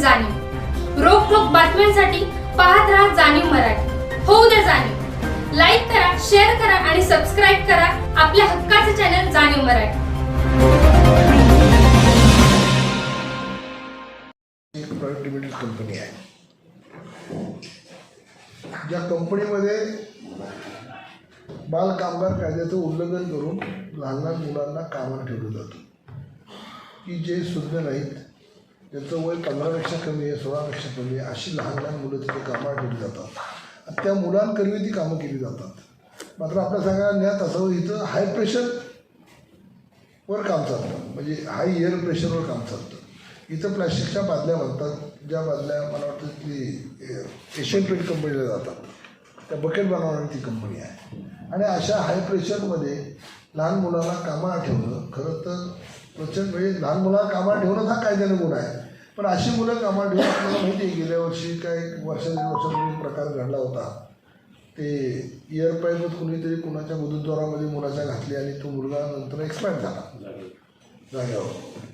जाणीव. रोख जाणीव रोखोक बातम्यांसाठी पाहत राहा जाणीव मराठी. होऊ द्या जाणीव. लाईक करा शेअर करा आणि सबस्क्राईब करा आपल्या हक्काचे चॅनल जाणीव मराठी. एक प्रायव्हेट लिमिटेड कंपनी आहे. ज्या कंपनीमध्ये बाल कामगार कायद्याचं उल्लंघन करून लहान लहान मुलांना कामाला ठेवलं जातं. की जे शुद्ध नाहीत त्यांचं वय पंधरापेक्षा कमी आहे सोळापेक्षा कमी आहे अशी लहान लहान मुलं तिथे कामाला ठेवली जातात. आणि त्या मुलांकरवी ती कामं केली जातात. मात्र आपल्या सगळ्यांना ज्ञात असावं इथं हाय प्रेशर वर काम चालतं. म्हणजे हाय एअर प्रेशरवर काम चालतं. इथं प्लॅस्टिकच्या बादल्या बनतात ज्या बादल्या मला वाटतं ती एशियन पेंट कंपनीला जातात. त्या बकेट बनवणारी ती कंपनी आहे. आणि अशा हाय प्रेशरमध्ये लहान मुलांना कामाला ठेवणं खरं तर प्रचंड म्हणजे लहान मुलांना कामाला ठेवणं हा कायद्याने गुण आहे. पण अशी मुलं कामाला ठेवून आपल्याला माहिती आहे गेल्या वर्षी काय वर्षा दीड वर्षापूर्वी प्रकार घडला होता. ते इयर पाईपच कुणीतरी कुणाच्या मधुद्वारामध्ये मुलाच्या घातली आणि तो मुलगा नंतर एक्सपायर झाला. जाग्यावर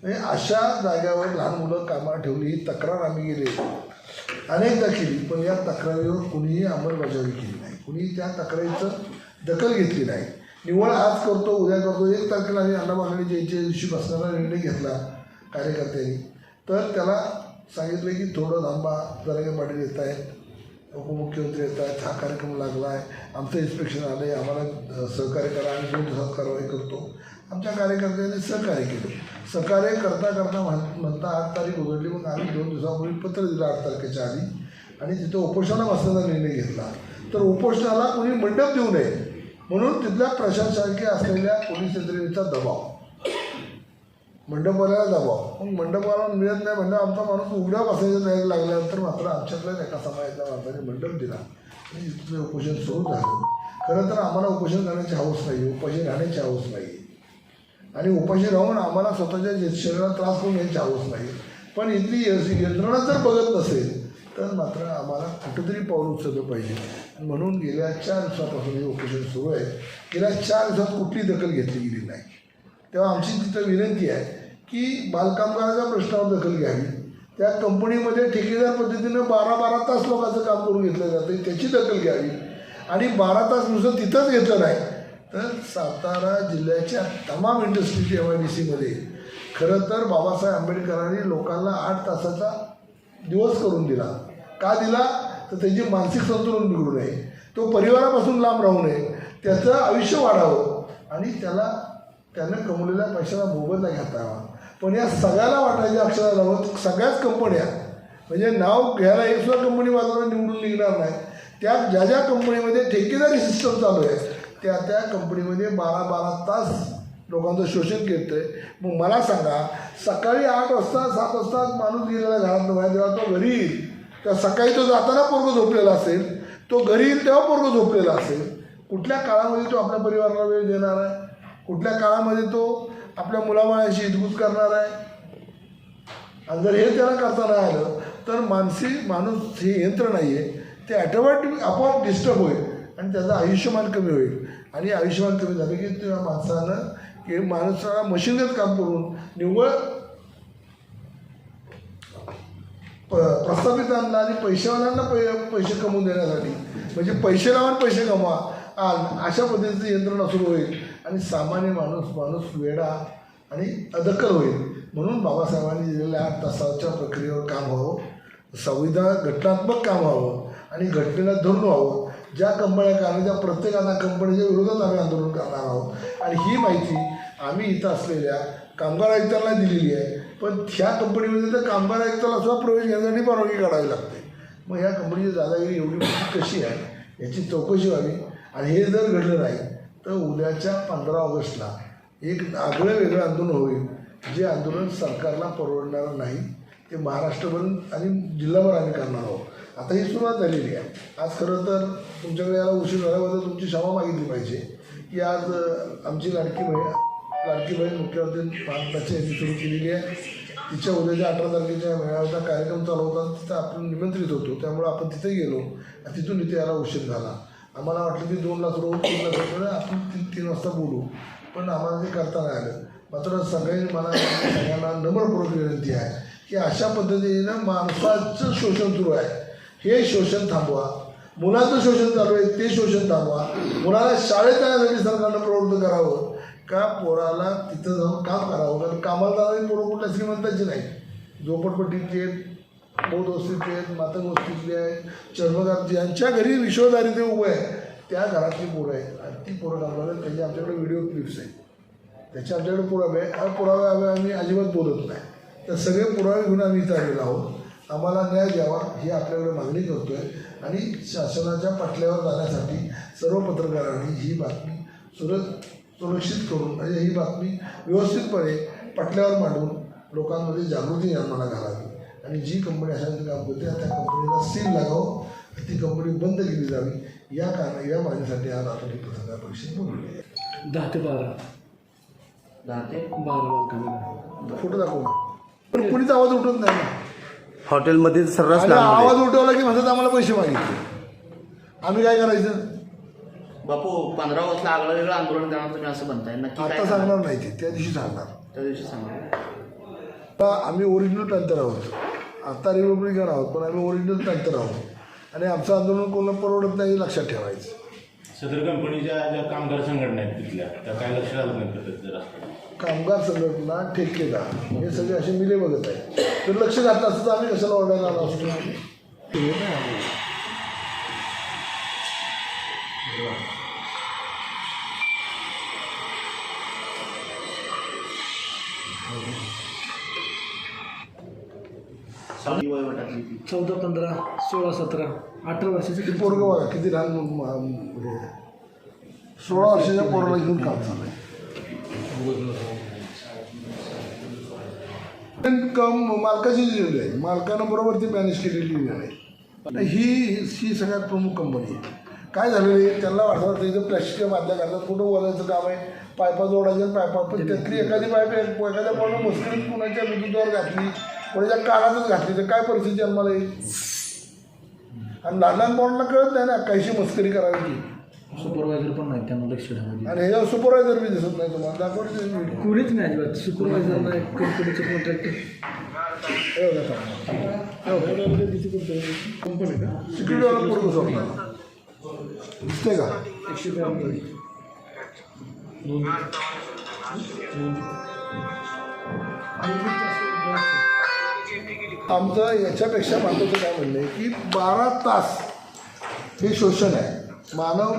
म्हणजे अशा जाग्यावर लहान मुलं कामाला ठेवली ही तक्रार आम्ही गेले अनेकदा केली पण या तक्रारीवर कुणीही अंमलबजावणी केली नाही. कुणी त्या तक्रारीचं दखल घेतली नाही. निव्वळ आज करतो उद्या करतो एक तारखेला आम्ही अन्नमागणी ज्यांच्या दिवशी बसण्याचा निर्णय घेतला कार्यकर्त्यांनी. तर त्याला सांगितलं की थोडं थांबा जरागे पाटील येत आहेत उपमुख्यमंत्री येत आहेत हा कार्यक्रम लागला आहे आमचं इन्स्पेक्शन आलं आहे आम्हाला सहकार्य करा आम्ही दोन दिवसात कारवाई करतो. आमच्या कार्यकर्त्यांनी सहकार्य केलं. सहकार्य करता करता म्हण म्हणता आठ तारीख उघडली मग आम्ही दोन दिवसापूर्वी पत्र दिलं आठ तारखेच्या आधी. आणि तिथं उपोषणा बसण्याचा निर्णय घेतला. तर उपोषणाला कोणी मंडप देऊ नये. म्हणून तिथल्या प्रशासकीय असलेल्या पोलीस यंत्रणेचा दबाव. मंडपवाल्याला दबाव. मग मंडपवाला मिळत नाही म्हणजे आमचा माणूस उघड्या बसायचा नाही. लागल्यानंतर मात्र आमच्यातल्या एका समाजातल्या माणसाने मंडप दिला. आणि तिथं उपोषण सुरू झालं. खरं तर आम्हाला उपोषण करण्याची हौस नाही उपोषण राहण्याची हौस नाही आणि उपाशी राहून आम्हाला स्वतःच्या शरीराला त्रास करून घ्यायची हौस नाही पण इथली यंत्रणा जर बघत नसेल तर मात्र आम्हाला कुठंतरी पाऊल उचललं पाहिजे. म्हणून गेल्या चार दिवसापासून हे उपोषण सुरू आहे. गेल्या चार दिवसात कुठली दखल घेतली गेली नाही. तेव्हा आमची तिथं विनंती आहे की बालकामगाराच्या प्रश्नावर दखल घ्यावी. त्या कंपनीमध्ये ठेकेदार पद्धतीनं बारा बारा तास लोकांचं काम करून घेतलं जातं त्याची दखल घ्यावी. आणि बारा तास नुसतं तिथंच घेतलं नाही तर सातारा जिल्ह्याच्या तमाम इंडस्ट्रीज एम आय डी सीमध्ये खरं तर बाबासाहेब आंबेडकरांनी लोकांना आठ तासाचा दिवस करून दिला. का दिला? तर त्यांची मानसिक संतुलन बिघडू नये. तो परिवारापासून लांब राहू नये. त्याचं आयुष्य वाढावं. आणि त्याला त्यांना कमवलेल्या पैशाला मोबदला घेता यावा पण या सगळ्याला वाटायचे अक्षराला हवं सगळ्याच कंपन्या म्हणजे नाव घ्यायला एक सुद्धा कंपनी बाजारात निवडून निघणार नाही. त्या ज्या ज्या कंपनीमध्ये ठेकेदारी सिस्टम चालू आहे त्या त्या कंपनीमध्ये बारा बारा तास लोकांचं शोषण घेतं आहे मग मला सांगा सकाळी आठ वाजता सात वाजता माणूस गेलेला घरात बाहेर जेव्हा तो घरी येईल. तेव्हा सकाळी तो जाताना पोरगं झोपलेला असेल तो घरी येईल तेव्हा पोरगं झोपलेला असेल. कुठल्या काळामध्ये तो आपल्या परिवाराला वेळ देणार आहे? कुठल्या काळामध्ये तो आपल्या मुलाबाळाशी हितगुज करणार आहे? आणि जर हे त्याला करता नाही आलं तर मानसी माणूस हे यंत्र नाही आहे ते ॲटोमॅटिक आपोआप डिस्टर्ब होईल आणि त्याचं आयुष्यमान कमी होईल. आणि आयुष्यमान कमी झालं की त्या माणसानं की माणसाला मशीनगत काम करून निव्वळ प प्रस्थापितांना आणि पैसेवाल्यांना पै पैसे कमवून देण्यासाठी. म्हणजे पैसे लावून पैसे कमवा. अशा पद्धतीचं यंत्रणा सुरू होईल. आणि सामान्य माणूस माणूस वेडा आणि अदखल होईल. म्हणून बाबासाहेबांनी दिलेल्या आठ तासाच्या प्रक्रियेवर काम व्हावं. संविधान घटनात्मक काम व्हावं आणि घटनेला धरून व्हावं. ज्या कंपन्या कारण त्या प्रत्येकांना कंपनीच्या विरोधात आम्ही आंदोलन करणार आहोत. आणि ही माहिती आम्ही इथं असलेल्या कामगार आयुक्तांना दिलेली आहे. पण ह्या कंपनीमध्ये तर कामगार आयुक्ताला सुद्धा प्रवेश घेण्यासाठी परवानगी काढावी लागते. मग ह्या कंपनीची दादागिरी एवढी कशी आहे? याची चौकशी व्हावी. आणि हे जर घडलं नाही तर उद्याच्या पंधरा ऑगस्टला एक आगळं वेगळं आंदोलन होईल जे आंदोलन सरकारला परवडणारं नाही ते महाराष्ट्रभर आणि जिल्हाभर आम्ही करणार आहोत. आता ही सुरुवात झालेली आहे. आज खरं तर तुमच्याकडे याला उशीर झाल्याबद्दल तुमची क्षमा मागितली पाहिजे की आज आमची लाडकी बहीण लाडकी बहीण मुख्यमंत्री महाराष्ट्राची यांनी सुरू केलेली आहे. तिच्या उद्याच्या अठरा तारखेच्या मेळाव्याचा कार्यक्रम चालू होता तिथं आपण निमंत्रित होतो त्यामुळे आपण तिथे गेलो तिथून इथे यायला उशीर झाला. आम्हाला वाटलं की दोन लाख रुपये तीन लाख रुपये आपण तीन तीन वाजता बोलू. पण आम्हाला ते करता नाही आलं. मात्र सगळ्यांनी मला सगळ्यांना नम्रपूर्वक विनंती आहे की अशा पद्धतीनं माणसाचं शोषण सुरू आहे. हे शोषण थांबवा. मुलाचं शोषण चालू आहे ते शोषण थांबवा. मुलाला शाळेत जाण्यासाठी सरकारनं प्रवृत्त करावं. का पोराला तिथं जाऊन काम करावं? कारण कामाला जाणारी पोरं कुठल्या श्रीमंताची नाही झोपडपट्टीचे बौद्ध वस्तीतले आहेत मातंग वस्तीतले आहेत चर्मगात ज्यांच्या घरी विश्वदारी ते उभं आहे त्या घरातली पोरं आहेत. आणि ती पोरं लागणार आहेत. त्याचे आमच्याकडे व्हिडिओ क्लिप्स आहेत. त्याचे आमच्याकडे पुरावे आहे हा पुरावे आम्ही आम्ही अजिबात बोलत नाही. तर सगळे पुरावे घेऊन आम्ही इथं आलेलो आहोत. आम्हाला न्याय द्यावा ही आपल्याकडे मागणी करतोय. आणि शासनाच्या पटल्यावर जाण्यासाठी सर्व पत्रकारांनी ही बातमी सुर सुरक्षित करून म्हणजे ही बातमी व्यवस्थितपणे पटल्यावर मांडून लोकांमध्ये जागृती निर्माण घालावी आणि जी कंपनी अशा रीतीने काम करते त्या कंपनीला सील लागावं. ती कंपनी बंद केली जावी. या कारण या मागणीसाठी आज आपण ही पत्रकार परिषद बोलवली आहे दहा ते बारा. दहा ते? बारा फोटो दाखव. ना. पण कुणीच आवाज उठवत नाही ना. हॉटेलमध्ये सर्रास आवाज उठवला की म्हणतात आम्हाला पैसे मागितले. आम्ही काय करायचं? बापू पंधरा ऑगस्टला आगळं वेगळं आंदोलन करणार तुम्ही असं म्हणताय. नक्की काय आता सांगणार नाही ते. त्या दिवशी सांगणार. त्या दिवशी सांगा आता आम्ही ओरिजिनल पॅन्थर आहोत. आता रिपब्लिकन आहोत पण आम्ही ओरिजिनल पॅन्थर आहोत. आणि आमचं आंदोलन कोणाला परवडत नाही हे लक्षात ठेवायचं. सदर कंपनीच्या ज्या कामगार संघटना आहेत तिथल्या त्या काय लक्ष घालत नाही जरा कामगार संघटना ठेकेदार हे सगळे असे मिले बघत आहे तर लक्ष घातलं असतं तर आम्ही कशाला ओरडायला आलो असतो ती. चौदा पंधरा सोळा सतरा अठरा वर्षाचे किती पोरगं बघा किती लहान म- म- हे. सोळा वर्षाच्या पोराला घेऊन काम चालू आहे पण कम मालकाची योजना आहे. मालकानं बरोबर ती मॅनेज केलेली योजना आहे ही ही सगळ्यात प्रमुख कंपनी आहे. काय झालेलं आहे? त्यांना वाटतं त्याचं प्लॅस्टिकच्या बादल्या घालतात. कुठं बोलायचं काम आहे? पायपा जोडायच्या पायपा पण त्यातली एखादी पाईप एखाद्या पोरानं मुस्करीत कुणाच्या विद्युतवर घातली कोणाच्या कानातच घातली तर काय परिस्थिती जन्माला येईल आणि लहान लहान पोरांना कळत नाही ना काहीशी मस्करी करावी. सुपरवायझर पण नाही त्यांना लक्ष ठेवायचे आणि ह्याच्यावर सुपरवायझर बी दिसत नाही तुम्हाला. दाखवते कोणीच नाही अजिबात. सुपरवायझर नाही कंपनीचं कॉन्ट्रॅक्ट कंपनी का? सिक्युरिटीवाला पूर्ण झोपला दिसते का? एकशे ब्याण्णव आमचं याच्यापेक्षा महत्त्वाचं काय म्हणणं आहे की बारा तास हे शोषण आहे. मानव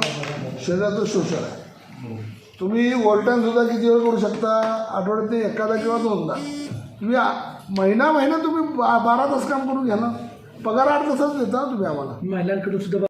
शरीराचं शोषण आहे. तुम्ही ओव्हरटाईम सुद्धा किती वेळ करू शकता? आठवड्यात ते एखादा किंवा दोनदा. तुम्ही महिना महिना तुम्ही बा बारा तास काम करून घ्या ना. पगार आठ तासच देता तुम्ही आम्हाला. महिलांकडून सुद्धा